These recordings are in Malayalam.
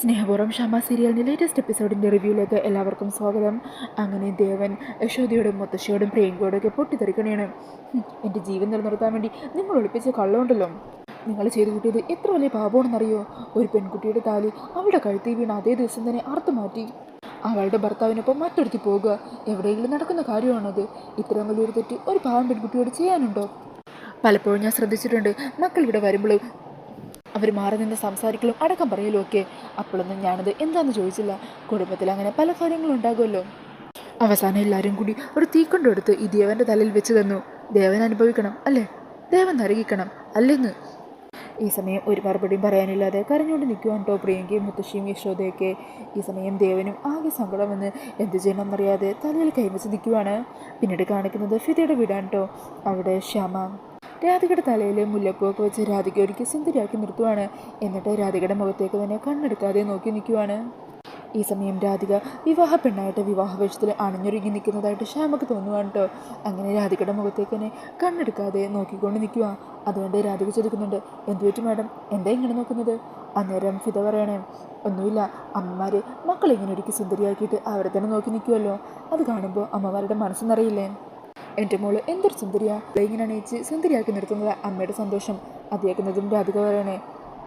സ്നേഹപൂർവം ഷമ സീരിയലിന്റെ ലേറ്റസ്റ്റ് എപ്പിസോഡിന്റെ റിവ്യൂയിലേക്ക് എല്ലാവർക്കും സ്വാഗതം. അങ്ങനെ ദേവൻ യശോദയോടും മുത്തശ്ശിയോടും പ്രിയങ്കയോടും ഒക്കെ പൊട്ടിത്തെറിക്കണേണ്. എന്റെ ജീവൻ നിലനിർത്താൻ വേണ്ടി നിങ്ങൾ ഒളിപ്പിച്ച കള്ളമുണ്ടല്ലോ. നിങ്ങൾ ചെയ്തു കൂട്ടിയത് എത്ര വലിയ പാപമാണെന്നറിയോ? ഒരു പെൺകുട്ടിയുടെ താലി അവളുടെ കഴുത്തിൽ വീണ അതേ ദിവസം തന്നെ അർത്ഥം മാറ്റി അവളുടെ ഭർത്താവിനൊപ്പം മറ്റൊരുത്തി പോകുക. എവിടെയെങ്കിലും നടക്കുന്ന കാര്യമാണത്. ഇത്രയും വലിയൊരു തെറ്റ് ഒരു പാവം പെൺകുട്ടിയോട് ചെയ്യാനുണ്ടോ? പലപ്പോഴും ഞാൻ ശ്രദ്ധിച്ചിട്ടുണ്ട്. മക്കൾ ഇവിടെ വരുമ്പോൾ അവർ മാറി നിന്ന് സംസാരിക്കലും അടക്കം പറയലും ഒക്കെ. അപ്പോഴൊന്നും ഞാനത് എന്താണെന്ന് ചോദിച്ചില്ല. കുടുംബത്തിൽ അങ്ങനെ പല കാര്യങ്ങളും ഉണ്ടാകുമല്ലോ. അവസാനം എല്ലാവരും കൂടി ഒരു തീക്കൊണ്ടു എടുത്ത് ഈ ദേവന്റെ തലയിൽ വെച്ച് തന്നു. ദേവൻ അനുഭവിക്കണം അല്ലേ? ദേവൻ നരകിക്കണം അല്ലെന്ന്. ഈ സമയം ഒരു മറുപടിയും പറയാനില്ലാതെ കരഞ്ഞുകൊണ്ട് നിൽക്കുവാൻ കേട്ടോ പ്രിയങ്കയും മുത്തശ്ശിയും യശോദയൊക്കെ. ഈ സമയം ദേവനും ആകെ സങ്കടം വന്ന് എന്ത് ചെയ്യണമെന്നറിയാതെ തലയിൽ കൈവച്ച് നിൽക്കുവാണ്. പിന്നീട് കാണിക്കുന്നത് ഫിതയുടെ വീടാണ് കേട്ടോ. അവിടെ ശ്യാമ രാധികയുടെ തലയിൽ മുല്ലപ്പൂവൊക്കെ വെച്ച് രാധിക ഒരിക്കൽ സുന്ദരിയാക്കി നിർത്തുവാണ്. എന്നിട്ട് രാധികയുടെ മുഖത്തേക്ക് തന്നെ കണ്ണെടുക്കാതെ നോക്കി നിൽക്കുവാണ്. ഈ സമയം രാധിക വിവാഹ പെണ്ണായിട്ട് വിവാഹ വേഷത്തിൽ അണിഞ്ഞൊരുങ്ങി നിൽക്കുന്നതായിട്ട് ശ്യാമക്ക് തോന്നുവാണ് കേട്ടോ അങ്ങനെ രാധികയുടെ മുഖത്തേക്ക് തന്നെ കണ്ണെടുക്കാതെ നോക്കിക്കൊണ്ട് നിൽക്കുക അതുകൊണ്ട് രാധിക ചോദിക്കുന്നുണ്ട് എന്തു പറ്റി മാഡം? എന്താ ഇങ്ങനെ നോക്കുന്നത്? അന്നേരം ഫിത പറയണേ ഒന്നുമില്ല. അമ്മമാർ മക്കളെ ഇങ്ങനെ ഒരുക്കി സുന്ദരിയാക്കിയിട്ട് അവരെ തന്നെ നോക്കി നിൽക്കുമല്ലോ അത് കാണുമ്പോൾ അമ്മമാരുടെ മനസ്സെന്നറിയില്ലേ? എന്റെ മോൾ എന്തൊരു സുന്ദരിയാ. ഇങ്ങനെ അണയിച്ച് സുന്ദരിയാക്കി നിർത്തുന്നത് അമ്മയുടെ സന്തോഷം. അതിയാക്കുന്നതും രാധിക പറയണേ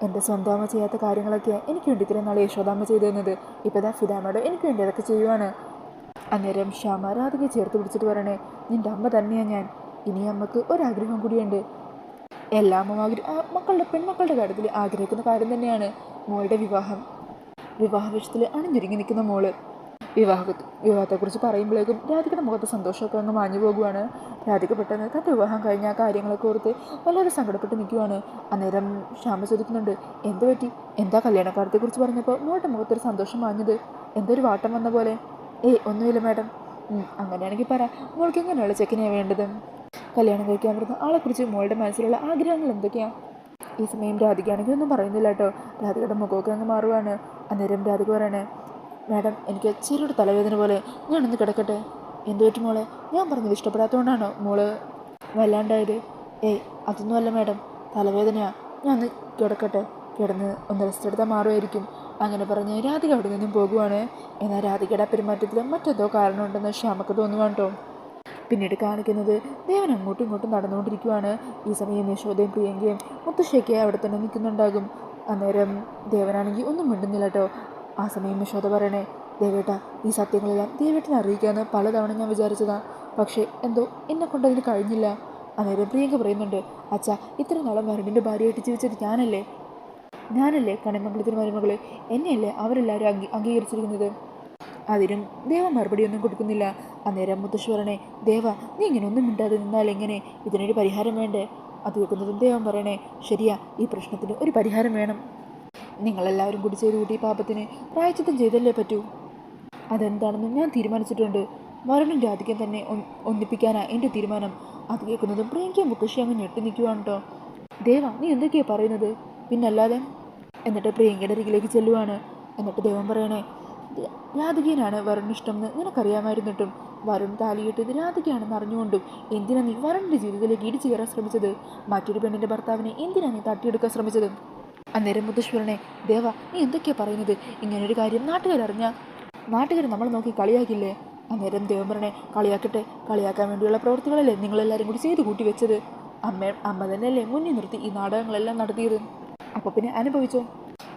എന്റെ സ്വന്തം അമ്മ ചെയ്യാത്ത കാര്യങ്ങളൊക്കെ എനിക്ക് വേണ്ടി ഇത്രയും നാളെ യശോദാമ്മ ചെയ്തു തന്നത്. ഇപ്പോൾ ദാ ഫിദാമ്മയുടെ എനിക്ക് വേണ്ടി അതൊക്കെ ചെയ്യുവാണ്. അന്നേരം ശ്യാമ രാധിക ചേർത്ത് പിടിച്ചിട്ട് പറയണേ നിന്റെ അമ്മ തന്നെയാണ് ഞാൻ. ഇനി അമ്മയ്ക്ക് ഒരാഗ്രഹം കൂടിയുണ്ട്. എല്ലാ അമ്മ മക്കളുടെ പെൺമക്കളുടെ കാര്യത്തിൽ ആഗ്രഹിക്കുന്ന കാര്യം തന്നെയാണ് മോളുടെ വിവാഹം. വിവാഹവേഷത്തിൽ അണിഞ്ഞൊരുങ്ങി നിൽക്കുന്ന മോൾ. വിവാഹ വിവാഹത്തെക്കുറിച്ച് പറയുമ്പോഴേക്കും രാധികയുടെ മുഖത്ത് സന്തോഷമൊക്കെ അങ്ങ് മാഞ്ഞു പോകുവാണ്. രാധിക പെട്ടെന്ന് തന്റെ വിവാഹം കഴിഞ്ഞ ആ കാര്യങ്ങളൊക്കെ ഓർത്ത് വളരെ സങ്കടപ്പെട്ട് നിൽക്കുവാണ്. അന്നേരം ശ്യാമ ചോദിക്കുന്നുണ്ട് എന്ത് പറ്റി? എന്താ കല്യാണക്കാരത്തെക്കുറിച്ച് പറഞ്ഞപ്പോൾ മോളുടെ മുഖത്തൊരു സന്തോഷം മാഞ്ഞത്? എന്തൊരു വാട്ടം വന്ന പോലെ? ഏയ് ഒന്നുമില്ല മാഡം. അങ്ങനെയാണെങ്കിൽ പറ മോൾക്ക് എങ്ങനെയുള്ള ചെക്കനെയാണ് വേണ്ടത്? കല്യാണം കഴിക്കാൻ പറഞ്ഞ ആളെക്കുറിച്ച് മോളുടെ മനസ്സിലുള്ള ആഗ്രഹങ്ങൾ എന്തൊക്കെയാണ് ഈ സമയം രാധികയാണെങ്കിൽ ഒന്നും പറയുന്നില്ല കേട്ടോ. രാധികയുടെ മുഖമൊക്കെ അങ്ങ് മാറുവാണ്. അന്നേരം രാധിക പറയണേ മാഡം എനിക്ക് ചെറിയൊരു തലവേദന പോലെ ഞാനൊന്ന് കിടക്കട്ടെ? എന്തു പറ്റി മോളെ? ഞാൻ പറഞ്ഞത് ഇഷ്ടപ്പെടാത്തതുകൊണ്ടാണോ മോൾ വല്ലാണ്ടായത്? ഏയ് അതൊന്നുമല്ല മാഡം. തലവേദനയാ. ഞാൻ ഒന്ന് കിടക്കട്ടെ. കിടന്ന് ഒന്ന് റെസ്റ്റ് എടുത്താൽ മാറുമായിരിക്കും. അങ്ങനെ പറഞ്ഞ് രാധിക അവിടെ നിന്നും പോകുവാണ്. എന്നാൽ രാധികയുടെ പെരുമാറ്റത്തിൽ മറ്റെന്തോ കാരണമുണ്ടെന്ന് ശ്യാമക്ക് തോന്നുവാണ് കേട്ടോ പിന്നീട് കാണിക്കുന്നത് ദേവൻ അങ്ങോട്ടും ഇങ്ങോട്ടും നടന്നുകൊണ്ടിരിക്കുവാണ്. ഈ സമയം യശോദയും പ്രിയങ്കയും മുത്തശ്ശിയൊക്കെ അവിടെ തന്നെ നിൽക്കുന്നുണ്ടാകും. അന്നേരം ദേവനാണെങ്കിൽ ഒന്നും മിണ്ടുന്നില്ല കേട്ടോ ആ സമയം യശോദ പറയണേ ദേവേട്ട ഈ സത്യങ്ങളെല്ലാം ദേവേട്ടനെ അറിയിക്കാമെന്ന് പലതവണ ഞാൻ വിചാരിച്ചതാ. പക്ഷേ എന്തോ എന്നെ കൊണ്ടതിന് കഴിഞ്ഞില്ല. അന്നേരം പ്രിയങ്ക പറയുന്നുണ്ട് അച്ഛാ ഇത്ര നാളം വരുണിന്റെ ഭാര്യയായിട്ട് ജീവിച്ചത് ഞാനല്ലേ? ഞാനല്ലേ കണിമംഗലത്തിന് മരുമകളെ എന്നെയല്ലേ അവരെല്ലാവരും അംഗീ അംഗീകരിച്ചിരിക്കുന്നത്? അതിനും ദേവ മറുപടിയൊന്നും കൊടുക്കുന്നില്ല. അന്നേരം മുത്തശ്വരനെ ദേവ നീ ഇങ്ങനെ ഒന്നും മിണ്ടാതെ നിന്നാൽ എങ്ങനെ? ഇതിനൊരു പരിഹാരം വേണ്ടേ? അത് കേൾക്കുന്നതും ദേവം പറയണേ ശരിയാ ഈ പ്രശ്നത്തിന് ഒരു പരിഹാരം വേണം. നിങ്ങളെല്ലാവരും കൂടി ചെയ്ത് കൂട്ടി പാപത്തിന് പ്രായച്ചിത്തം ചെയ്തല്ലേ പറ്റൂ? അതെന്താണെന്നും ഞാൻ തീരുമാനിച്ചിട്ടുണ്ട്. വരണും രാധികം തന്നെ ഒന്നിപ്പിക്കാനാ എന്റെ തീരുമാനം. അത് കേൾക്കുന്നതും പ്രിയങ്കയും മുക്കശി അങ്ങ് ഞെട്ടി നിൽക്കുവാണ് കേട്ടോ ദേവ നീ എന്തൊക്കെയാണ് പറയുന്നത്? പിന്നല്ലാതെ? എന്നിട്ട് പ്രിയങ്കയുടെ അരികിലേക്ക് ചെല്ലുവാണ്. എന്നിട്ട് ദേവൻ പറയണേ "ദ- രാധികേനാണ് ഇഷ്ടം ഇഷ്ടമെന്ന് നിനക്കറിയാമായിരുന്നിട്ടും. വരുൺ താലിയിട്ടത് രാധികയാണെന്ന് അറിഞ്ഞുകൊണ്ടും എന്തിനാ നീ വരുണിന്റെ ജീവിതത്തിലേക്ക് ഇടിച്ചു കയറാൻ ശ്രമിച്ചത്? മറ്റൊരു പെണ്ണിന്റെ ഭർത്താവിനെ എന്തിനാ നീ തട്ടിയെടുക്കാൻ ശ്രമിച്ചത്? അന്നേരം മുത്തശ്വരനെ ദേവ നീ എന്തൊക്കെയാ പറയുന്നത്? ഇങ്ങനൊരു കാര്യം നാട്ടുകാരറിഞ്ഞാ നാട്ടുകാർ നമ്മൾ നോക്കി കളിയാക്കില്ലേ? അന്നേരം ദേവൻ കളിയാക്കട്ടെ കളിയാക്കാൻ വേണ്ടിയുള്ള പ്രവൃത്തികളല്ലേ നിങ്ങളെല്ലാവരും കൂടി ചെയ്തു കൂട്ടി വെച്ചത്? അമ്മ അമ്മ തന്നെയല്ലേ മുന്നിൽ നിർത്തി ഈ നാടകങ്ങളെല്ലാം നടത്തിയത്? അപ്പോൾ പിന്നെ അനുഭവിച്ചോ?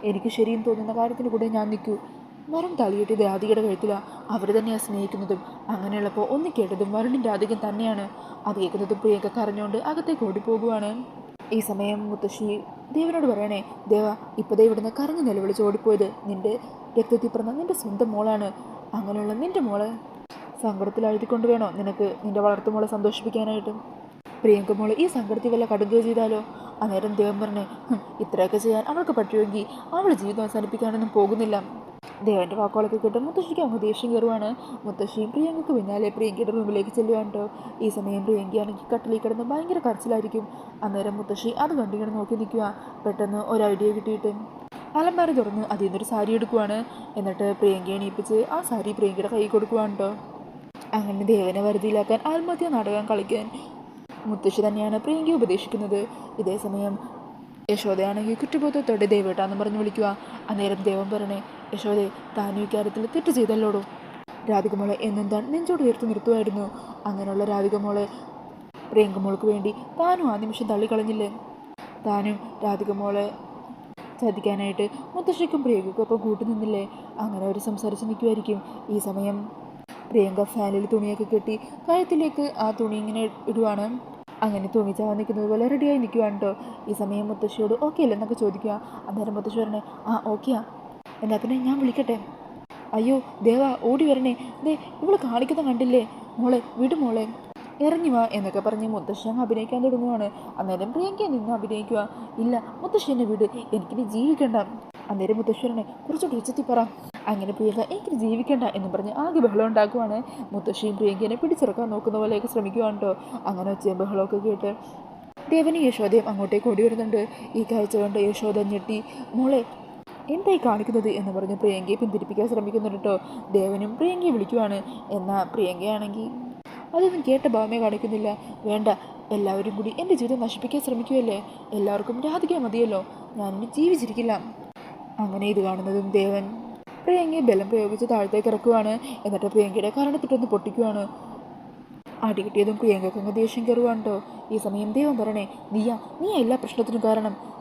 എനിക്ക് ശരിയും തോന്നുന്ന കാര്യത്തിന് കൂടെ ഞാൻ നിൽക്കൂ. വരും തളിയിട്ട് രാധികയുടെ കഴുത്തില അവർ തന്നെയാണ് സ്നേഹിക്കുന്നതും. അങ്ങനെയുള്ളപ്പോൾ ഒന്ന് കേട്ടതും വരുണിന്റെ അധികം തന്നെയാണ്. അത് കേൾക്കുന്നതും പ്രിയൊക്കെ കരഞ്ഞുകൊണ്ട് അകത്തേക്ക് ഓടിപ്പോകുവാണ്. ഈ സമയം മുത്തശ്ശി ദേവനോട് പറയണേ ദേവ ഇപ്പതേ ഇവിടുന്ന് കരഞ്ഞു നിലവിളിച്ച് ഓടിപ്പോയത്. നിന്റെ രക്തത്തിൽ പിറന്ന നിന്റെ സ്വന്തം മോളാണ്. അങ്ങനെയുള്ള നിന്റെ മോളെ സങ്കടത്തിലാഴ്ത്തിക്കൊണ്ട് വേണോ നിനക്ക് നിന്റെ വളർത്തുമോളെ സന്തോഷിപ്പിക്കാനായിട്ട്. പ്രിയങ്ക മോൾ ഈ സങ്കടത്തിൽ വല്ല കടുക ചെയ്താലോ? അന്നേരം ദേവൻ പറഞ്ഞു ഇത്രയൊക്കെ ചെയ്യാൻ അവൾക്ക് പറ്റുമെങ്കിൽ അവൾ ജീവിതം അവസാനിപ്പിക്കാനൊന്നും പോകുന്നില്ല. ദേവന്റെ വാക്കുകളൊക്കെ കേട്ട് മുത്തശ്ശിക്ക് അങ്ങ് ദേഷ്യം കയറുവാണ്. മുത്തശ്ശിയും പ്രിയങ്കയ്ക്ക് പിന്നാലെ പ്രിയങ്കയുടെ റൂമിലേക്ക് ചെല്ലുവാണ് ഈ സമയം പ്രിയങ്കയാണെങ്കിൽ കട്ടിലിൽ കിടന്ന് ഭയങ്കര കരച്ചിലായിരിക്കും. അന്നേരം മുത്തശ്ശി അത് കണ്ടിങ്ങനെ നോക്കി നിൽക്കുക പെട്ടെന്ന് ഒരു ഐഡിയ കിട്ടിയിട്ട് അലമാര തുറന്ന് അതിൽ നിന്നൊരു സാരി എടുക്കുവാണ്. എന്നിട്ട് പ്രിയങ്കയെ എണീപ്പിച്ച് ആ സാരി പ്രിയങ്കയുടെ കൈ കൊടുക്കുവാണ് കേട്ടോ അങ്ങനെ ദേവനെ വരുതിയിലാക്കാൻ ആത്മഹത്യ നാടകം കളിക്കാൻ മുത്തശ്ശി തന്നെയാണ് പ്രിയങ്കയെ ഉപദേശിക്കുന്നത്. ഇതേ സമയം യശോദയാണെങ്കിൽ കുറ്റബോധത്തോടെ ദേവേട്ടാന്ന് പറഞ്ഞ് വിളിക്കുക അന്നേരം ദേവൻ പറയണേ യശോദേ താനും ഇക്കാര്യത്തിൽ തെറ്റ് ചെയ്തല്ലോടോ? രാധികമോളെ എന്നെന്താൻ നെഞ്ചോട് ഉയർത്തി നിർത്തുമായിരുന്നു. അങ്ങനെയുള്ള രാധികമോളെ പ്രിയങ്കമോൾക്ക് വേണ്ടി താനും ആ നിമിഷം തള്ളിക്കളഞ്ഞില്ലേ? താനും രാധികമോളെ ചതിക്കാനായിട്ട് മുത്തശ്ശിക്കും പ്രിയങ്കൊപ്പം കൂട്ടു നിന്നില്ലേ? അങ്ങനെ അവർ സംസാരിച്ച് നിൽക്കുമായിരിക്കും. ഈ സമയം പ്രിയങ്ക ഫാനിൽ തുണിയൊക്കെ കെട്ടി കയത്തിലേക്ക് ആ തുണി ഇങ്ങനെ ഇടുവാണ്. അങ്ങനെ തുണി തൂങ്ങിച്ചാവാൻ നിൽക്കുന്നത് പോലെ റെഡിയായി നിൽക്കുവാണ് കേട്ടോ ഈ സമയം മുത്തശ്ശിയോട് ഓക്കെ അല്ലെന്നൊക്കെ ചോദിക്കുക. അന്നേരം മുത്തശ്ശി പറഞ്ഞേ ആ ഓക്കെയാ എന്നാൽ പിന്നെ ഞാൻ വിളിക്കട്ടെ? അയ്യോ ദേവ ഓടി വരണേ. ദേ ഇവൾ കാണിക്കുന്ന കണ്ടില്ലേ? മോളെ വിട് മോളെ. ഇറങ്ങി വാ എന്നൊക്കെ പറഞ്ഞ് മുത്തശ്ശി അങ്ങ് അഭിനയിക്കാൻ തുടങ്ങുവാണ്. അന്നേരം പ്രിയങ്ക നിന്ന് അഭിനയിക്കുക. ഇല്ല മുത്തശ്ശി എന്നെ വിട്. എനിക്കിനി ജീവിക്കണ്ട. അന്നേരം മുത്തശ്ശി പറഞ്ഞേ കുറച്ചുകൂടി ഉച്ചത്തി പറ. അങ്ങനെ പ്രിയങ്ക എനിക്കിനി ജീവിക്കണ്ട എന്ന് പറഞ്ഞ് ആകെ ബഹളം ഉണ്ടാക്കുവാണ്. മുത്തശ്ശിയും പ്രിയങ്കനെ പിടിച്ചിറക്കാൻ നോക്കുന്ന പോലെയൊക്കെ ശ്രമിക്കുവാണ് കേട്ടോ അങ്ങനെ ഒച്ചയും ബഹളമൊക്കെ കേട്ട് ദേവനും യശോദയും അങ്ങോട്ടേക്ക് ഓടി വരുന്നുണ്ട്. ഈ കാഴ്ച കൊണ്ട് യശോദ ഞെട്ടി. മോളെ എന്തായി കാണിക്കുന്നത് എന്ന് പറഞ്ഞ് പ്രിയങ്കയെ പിന്തിരിപ്പിക്കാൻ ശ്രമിക്കുന്നുണ്ട് കേട്ടോ. ദേവനും പ്രിയങ്കയെ വിളിക്കുവാണ്. എന്നാൽ പ്രിയങ്കയാണെങ്കിൽ അതൊന്നും കേട്ട ഭാവമേ കാണിക്കുന്നില്ല. വേണ്ട എല്ലാവരും കൂടി എന്റെ ജീവിതം നശിപ്പിക്കാൻ ശ്രമിക്കുമല്ലേ എല്ലാവർക്കും രാധിക്കാൻ മതിയല്ലോ. ഞാനിനി ജീവിച്ചിരിക്കില്ല. അങ്ങനെ ഇത് കാണുന്നതും ദേവൻ പ്രിയങ്കയെ ബലം പ്രയോഗിച്ച് താഴത്തേക്ക് ഇറക്കുവാണ്. എന്നിട്ട് പ്രിയങ്കയുടെ കരണത്തിട്ടൊന്ന് പൊട്ടിക്കുവാണ്. അടി കിട്ടിയതും പ്രിയങ്കയ്ക്ക് ദേഷ്യം കയറുവാണ് കേട്ടോ. ഈ സമയം ദൈവം പറയണേ നീയാ നീയാ എല്ലാ പ്രശ്നത്തിനും കാരണം.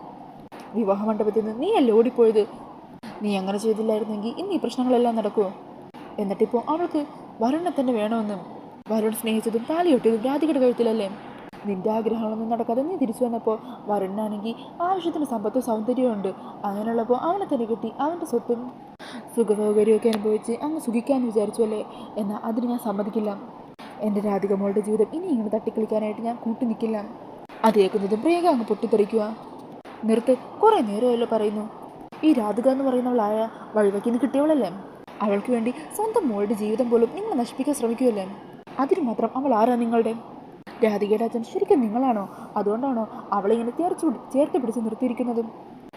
വിവാഹ മണ്ഡപത്തിൽ നിന്ന് നീയല്ലേ ഓടിപ്പോയത്? നീ അങ്ങനെ ചെയ്തില്ലായിരുന്നെങ്കിൽ ഇന്ന് ഈ പ്രശ്നങ്ങളെല്ലാം നടക്കുമോ എന്നിട്ടിപ്പോൾ അവൾക്ക് വരുണെ തന്നെ വേണമെന്നും വരുൺ സ്നേഹിച്ചതും താലിയൊട്ടിയതും രാധികയുടെ കഴുത്തിലല്ലേ? നിന്റെ ആഗ്രഹങ്ങളൊന്നും നടക്കാതെ നീ തിരിച്ചു വന്നപ്പോൾ വരുണിനാണെങ്കിൽ ആവശ്യത്തിന് സമ്പത്തും സൗന്ദര്യവും ഉണ്ട്. അങ്ങനെയുള്ളപ്പോൾ അവനെ തന്നെ കിട്ടി അവന്റെ സ്വത്തും സുഖസൗകര്യമൊക്കെ അനുഭവിച്ച് അങ്ങ് സുഖിക്കാമെന്ന് വിചാരിച്ചു അല്ലേ? എന്നാൽ അതിന് ഞാൻ സമ്മതിക്കില്ല. എന്റെ രാധിക മോളുടെ ജീവിതം ഇനി ഇങ്ങനെ തട്ടിക്കളിക്കാനായിട്ട് ഞാൻ കൂട്ടി നിൽക്കില്ല അത് കേൾക്കുന്നതും പ്രിയങ്ക അങ്ങ് പൊട്ടിത്തെറിക്കുക നിർത്ത് കുറേ നേരമല്ലോ പറയുന്നു. ഈ രാധിക എന്ന് പറയുന്നവളായ വഴിവയ്ക്ക് നിന്ന് കിട്ടിയവളല്ലേ? അവൾക്ക് വേണ്ടി സ്വന്തം മോളുടെ ജീവിതം പോലും നിങ്ങൾ നശിപ്പിക്കാൻ ശ്രമിക്കുമല്ലേ അതിന് മാത്രം അവൾ ആരാ നിങ്ങളുടെ? രാധികയുടെ അച്ഛൻ ശരിക്കും നിങ്ങളാണോ? അതുകൊണ്ടാണോ അവളെ ഇങ്ങനെ ചേർച്ച് ചേർത്ത് പിടിച്ച് നിർത്തിയിരിക്കുന്നതും?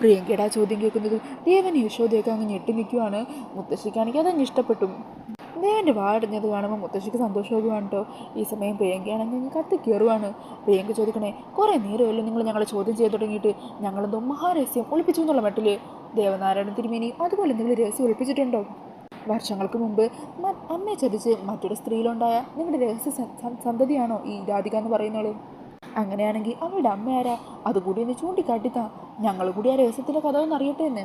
പ്രിയങ്കയുടെ ആ ചോദ്യം കേൾക്കുന്നതും ദേവൻ യശോദയൊക്കെ അങ്ങ് ഞെട്ടി നിൽക്കുവാണ്. മുത്തശ്ശിക്കാണെങ്കിൽ അതങ്ങ് ഇഷ്ടപ്പെട്ടു. ദേവന്റെ വാടഞ്ഞത് കാണുമ്പോൾ മുത്തശ്ശിക്ക് സന്തോഷമാകുവാണ് കേട്ടോ ഈ സമയം പ്രിയങ്കയാണെങ്കിൽ കത്തി കയറുവാണ്. പ്രിയങ്ക ചോദിക്കണേ കുറേ നേരമല്ലോ നിങ്ങൾ ഞങ്ങളെ ചോദ്യം ചെയ്ത് തുടങ്ങിയിട്ട്? ഞങ്ങളെന്തോ മഹാരഹസ്യം ഒളിപ്പിച്ചു എന്നുള്ള മട്ടിൽ. ദേവനാരായണ തിരുമേനി അതുപോലെ എന്തെങ്കിലും രഹസ്യം ഒളിപ്പിച്ചിട്ടുണ്ടോ? വർഷങ്ങൾക്ക് മുമ്പ് അമ്മയെ ചതിച്ച് മറ്റൊരു സ്ത്രീയിലുണ്ടായ നിങ്ങളുടെ രഹസ്യ സന്തതിയാണോ ഈ രാധിക എന്ന് പറയുന്നത്? അങ്ങനെയാണെങ്കിൽ അവളുടെ അമ്മ ആരാ? അതുകൂടി ഒന്ന് ചൂണ്ടിക്കാട്ടിത്താ. ഞങ്ങൾ കൂടി ആ രഹസ്യത്തിന്റെ കഥ ഒന്ന് അറിയട്ടെ എന്ന്.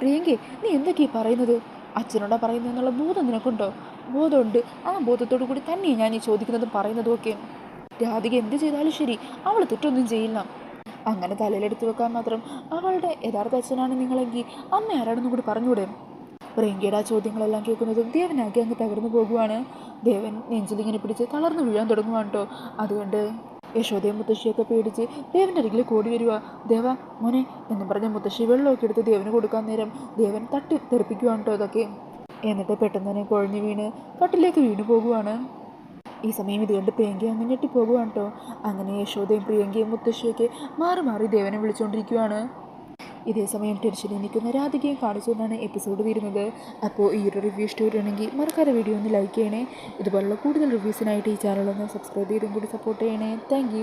പ്രിയങ്കെ നീ എന്തൊക്കെയാ പറയുന്നത്? അച്ഛനോടാ പറയുന്നത് എന്നുള്ള ബോധം നിനക്കുണ്ടോ? ബോധമുണ്ട്. ആ ബോധത്തോടു കൂടി തന്നെ ഞാൻ ഈ ചോദിക്കുന്നതും പറയുന്നതും ഒക്കെ രാധിക എന്ത് ചെയ്താലും ശരി അവൾ തെറ്റൊന്നും ചെയ്യില്ല. അങ്ങനെ തലയിലെടുത്ത് വെക്കാൻ മാത്രം അവളുടെ യഥാർത്ഥ അച്ഛനാണ് നിങ്ങളെങ്കിൽ അമ്മ ആരാണെന്നും കൂടി പറഞ്ഞുകൂടെ? പ്രിയങ്കയുടെ ആ ചോദ്യങ്ങളെല്ലാം കേൾക്കുന്നതും ദേവനാകെ അങ്ങ് തകർന്നു പോകുവാണ്. ദേവൻ നെഞ്ചിലിങ്ങനെ പിടിച്ച് തളർന്നു വീഴാൻ തുടങ്ങുവാണ് കേട്ടോ. അതുകൊണ്ട് യശോദയും മുത്തശ്ശിയൊക്കെ പേടിച്ച് ദേവന്റെ അരികിൽ കൂടി വരിക ദേവ മോനെ എന്നും പറഞ്ഞ മുത്തശ്ശി വെള്ളമൊക്കെ എടുത്ത് ദേവന് കൊടുക്കാൻ നേരം ദേവൻ തട്ടി തെറിപ്പിക്കുവാണ് കേട്ടോ അതൊക്കെ. എന്നിട്ട് പെട്ടെന്ന് തന്നെ കുഴഞ്ഞു വീണ് കട്ടിലേക്ക് വീണു പോകുവാണ്. ഈ സമയം ഇതുകൊണ്ട് കണ്ട് പ്രിയങ്ക അങ്ങ് ഞെട്ടിപ്പോകുവാണ് കേട്ടോ അങ്ങനെ യശോദയും പ്രിയങ്കയും മുത്തശ്ശിയൊക്കെ മാറി മാറി ദേവനെ വിളിച്ചുകൊണ്ടിരിക്കുവാണ് ഇതേ സമയം ടെൻഷനിൽ നിൽക്കുന്ന രാധികയും കാണിച്ചുകൊണ്ടാണ് എപ്പിസോഡ് തീരുന്നത്. അപ്പോൾ ഈ ഒരു റിവ്യൂ ഇഷ്ടമാണെങ്കിൽ മറക്കാതെ വീഡിയോ ഒന്ന് ലൈക്ക് ചെയ്യണേ. ഇതുപോലുള്ള കൂടുതൽ റിവ്യൂസിനായിട്ട് ഈ ചാനലൊന്ന് സബ്സ്ക്രൈബ് ചെയ്തും കൂടി സപ്പോർട്ട് ചെയ്യണേ. താങ്ക്